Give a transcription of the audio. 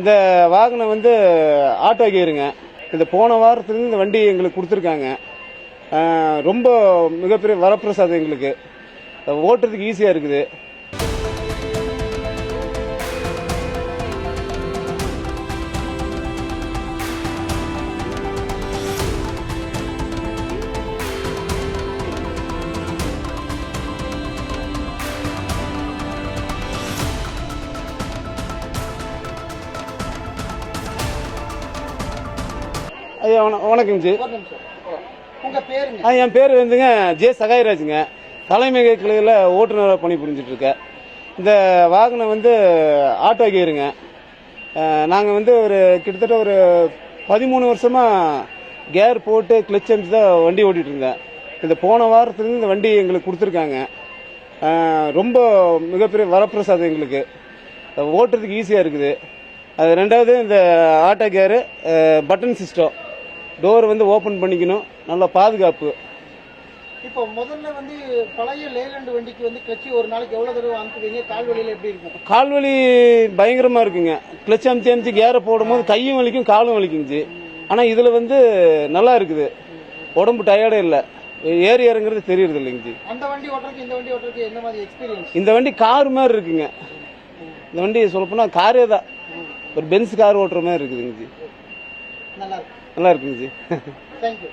இந்த வாகனம் வந்து ஆட்டோ கேருங்க இந்த போன வாரத்துலேருந்து இந்த வண்டி எங்களுக்கு கொடுத்துருக்காங்க. ரொம்ப மிகப்பெரிய வரப்பிரசாதம் எங்களுக்கு. ஓட்டுறதுக்கு ஈஸியாக இருக்குது. ஐயா வண- வணக்கம் ஜி. ஆ, என் பேர் வந்துங்க ஜே சகாயராஜுங்க தலைமை கிளையில் ஓட்டுநராக பணி புரிஞ்சிட்டு இருக்கேன் இந்த வாகனம் வந்து ஆட்டோ கியருங்க. நாங்கள் வந்து ஒரு கிட்டத்தட்ட ஒரு பதிமூணு வருஷமாக கேர் போட்டு கிளச் அடிச்சு தான் வண்டி ஓட்டிட்டு இருந்தேன் இந்த போன வாரத்துலேருந்து இந்த வண்டி எங்களுக்கு கொடுத்துருக்காங்க. ரொம்ப மிகப்பெரிய வரப்பிரசாதம் எங்களுக்கு. ஓட்டுறதுக்கு ஈஸியாக இருக்குது. அது ரெண்டாவது இந்த ஆட்டோ கேரு பட்டன் சிஸ்டம் டோர் வந்து ஓப்பன் பண்ணிக்கணும். நல்ல பாதுகாப்பு. இப்போ முதல்ல வந்து பழைய லேலண்ட் வண்டிக்கு வந்து கிளச்சி ஒரு நாளைக்கு எவ்வளவு தடவை அனுப்புவீங்க? கால் வழியில எப்படி இருக்கும்? கால்வலி பயங்கரமா இருக்குங்க. கிளச் அமுத்தி அமுத்தி கேரை போடும்போது கையும் வலிக்கும் காலும் வலிக்குங்க ஆனா இதுல வந்து நல்லா இருக்குது. உடம்பு டயர்டே இல்ல. ஏறி இறங்குறது தெரியறது இல்லைங்க ஜி அந்த வண்டி ஓட்டுறதுக்கு இந்த வண்டி ஓட்டுறதுக்கு என்ன மாதிரி எக்ஸ்பீரியன்ஸ் இந்த வண்டி கார் மாதிரி இருக்குங்க. இந்த வண்டி சொல்லப்போனா காரே தான். ஒரு பென்ஸ் கார் ஓட்டுற மாதிரி இருக்குதுங்க ஜி நல்லா இருக்குங்க ஜி. தேங்க்யூ